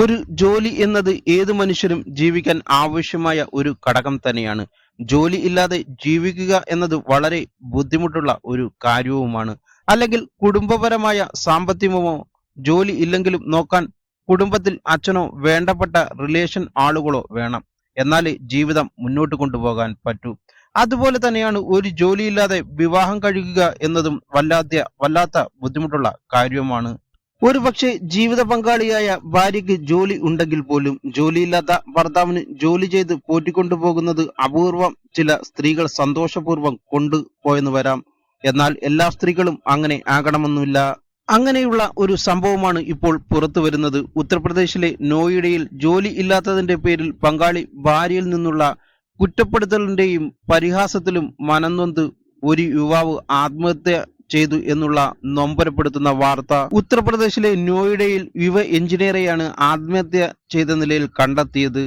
ഒരു ജോലി എന്നത് ഏത് മനുഷ്യനും ജീവിക്കാൻ ആവശ്യമായ ഒരു ഘടകം തന്നെയാണ്. ജോലി ഇല്ലാതെ ജീവിക്കുക എന്നത് വളരെ ബുദ്ധിമുട്ടുള്ള ഒരു കാര്യവുമാണ്. അല്ലെങ്കിൽ കുടുംബപരമായ സാമ്പത്തികമോ ജോലി ഇല്ലെങ്കിലും നോക്കാൻ കുടുംബത്തിൽ അച്ഛനോ വേണ്ടപ്പെട്ട റിലേഷൻ ആളുകളോ വേണം. എന്നാൽ ജീവിതം മുന്നോട്ട് കൊണ്ടുപോകാൻ പറ്റൂ. അതുപോലെ തന്നെയാണ് ഒരു ജോലിയില്ലാതെ വിവാഹം കഴിക്കുക എന്നതും വല്ലാത്ത വല്ലാത്ത ബുദ്ധിമുട്ടുള്ള കാര്യവുമാണ്. ഒരു പക്ഷേ ജീവിത പങ്കാളിയായ ഭാര്യയ്ക്ക് ജോലി ഉണ്ടെങ്കിൽ പോലും ജോലിയില്ലാത്ത ഭർത്താവിന് ജോലി ചെയ്ത് പോറ്റിക്കൊണ്ടുപോകുന്നത് അപൂർവം ചില സ്ത്രീകൾ സന്തോഷപൂർവം കൊണ്ടുപോയെന്ന് വരാം. എന്നാൽ എല്ലാ സ്ത്രീകളും അങ്ങനെ ആകണമെന്നില്ല. അങ്ങനെയുള്ള ഒരു സംഭവമാണ് ഇപ്പോൾ പുറത്തു വരുന്നത്. ഉത്തർപ്രദേശിലെ നോയിഡയിൽ ജോലി ഇല്ലാത്തതിന്റെ പേരിൽ പങ്കാളി ഭാര്യയിൽ നിന്നുള്ള കുറ്റപ്പെടുത്തലിന്റെയും പരിഹാസത്തിലും മനംനൊന്ത് ഒരു യുവാവ് ആത്മഹത്യ ചെയ്തു എന്നുള്ള നൊമ്പരപ്പെടുത്തുന്ന വാർത്ത ഉത്തർപ്രദേശിലെ നോയിഡയിൽ യുവ എഞ്ചിനീയറെയാണ് ആത്മഹത്യ ചെയ്ത നിലയിൽ കണ്ടെത്തിയത്.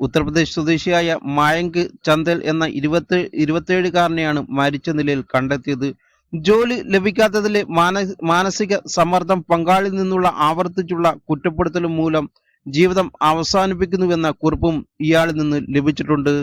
ഉത്തർപ്രദേശ് സ്വദേശിയായ മായങ്ക് ചന്ദൽ എന്ന ഇരുപത്തി ഇരുപത്തിയേഴുകാരനെയാണ് മരിച്ച നിലയിൽ കണ്ടെത്തിയത്. ജോലി ലഭിക്കാത്തതിലെ മാനസിക സമ്മർദ്ദം പങ്കാളിൽ നിന്നുള്ള ആവർത്തിച്ചുള്ള കുറ്റപ്പെടുത്തലും മൂലം ജീവിതം അവസാനിപ്പിക്കുന്നുവെന്ന കുറിപ്പും ഇയാളിൽ നിന്ന് ലഭിച്ചിട്ടുണ്ട്.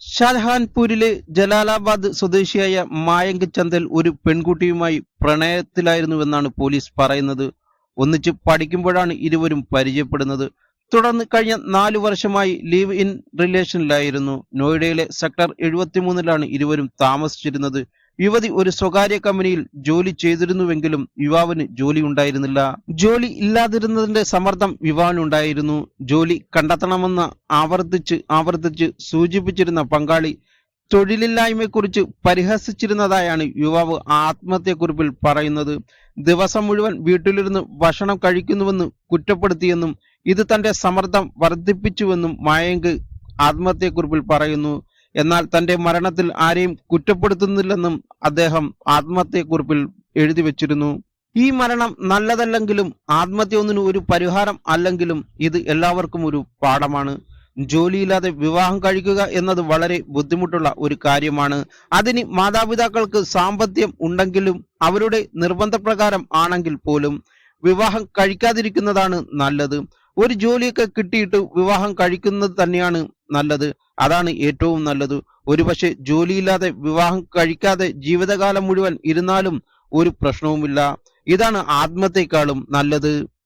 ഷാജഹാൻപൂരിലെ ജലാലാബാദ് സ്വദേശിയായ മായങ്ക് ചന്ദൽ ഒരു പെൺകുട്ടിയുമായി പ്രണയത്തിലായിരുന്നുവെന്നാണ് പോലീസ് പറയുന്നത്. ഒന്നിച്ച് പഠിക്കുമ്പോഴാണ് ഇരുവരും പരിചയപ്പെടുന്നത്. തുടർന്ന് കഴിഞ്ഞ നാലു വർഷമായി ലീവ് ഇൻ റിലേഷനിലായിരുന്നു. നോയിഡയിലെ സെക്ടർ എഴുപത്തിമൂന്നിലാണ് ഇരുവരും താമസിച്ചിരുന്നത്. യുവതി ഒരു സ്വകാര്യ കമ്പനിയിൽ ജോലി ചെയ്തിരുന്നുവെങ്കിലും യുവാവിന് ജോലി ഉണ്ടായിരുന്നില്ല. ജോലി ഇല്ലാതിരുന്നതിന്റെ സമ്മർദ്ദം യുവാവിനുണ്ടായിരുന്നു ജോലി കണ്ടെത്തണമെന്ന് ആവർത്തിച്ച് ആവർത്തിച്ച് സൂചിപ്പിച്ചിരുന്ന പങ്കാളി തൊഴിലില്ലായ്മയെക്കുറിച്ച് പരിഹസിച്ചിരുന്നതായാണ് യുവാവ് ആത്മഹത്യക്കുറിപ്പിൽ പറയുന്നത്. ദിവസം മുഴുവൻ വീട്ടിലിരുന്ന് ഭക്ഷണം കഴിക്കുന്നുവെന്ന് കുറ്റപ്പെടുത്തിയെന്നും ഇത് തന്റെ സമ്മർദ്ദം വർദ്ധിപ്പിച്ചുവെന്നും മായങ്ക് ആത്മഹത്യക്കുറിപ്പിൽ പറയുന്നു. എന്നാൽ തന്റെ മരണത്തിൽ ആരെയും കുറ്റപ്പെടുത്തുന്നില്ലെന്നും അദ്ദേഹം ആത്മഹത്യക്കുറിപ്പിൽ എഴുതി വെച്ചിരുന്നു. ഈ മരണം നല്ലതല്ലെങ്കിലും ആത്മഹത്യ ഒരു പരിഹാരം അല്ലെങ്കിലും ഇത് എല്ലാവർക്കും ഒരു പാഠമാണ്. ജോലിയില്ലാതെ വിവാഹം കഴിക്കുക എന്നത് വളരെ ബുദ്ധിമുട്ടുള്ള ഒരു കാര്യമാണ്. അതിന് മാതാപിതാക്കൾക്ക് സാമ്പത്തികം ഉണ്ടെങ്കിലും അവരുടെ നിർബന്ധപ്രകാരം ആണെങ്കിൽ പോലും വിവാഹം കഴിക്കാതിരിക്കുന്നതാണ് നല്ലത്. ഒരു ജോലിയൊക്കെ കിട്ടിയിട്ട് വിവാഹം കഴിക്കുന്നത് തന്നെയാണ് നല്ലത്. അതാണ് ഏറ്റവും നല്ലത്. ഒരുപക്ഷെ ജോലിയില്ലാതെ വിവാഹം കഴിക്കാതെ ജീവിതകാലം മുഴുവൻ ഇരുന്നാലും ഒരു പ്രശ്നവുമില്ല. ഇതാണ് ആത്മത്തെക്കാളും നല്ലത്.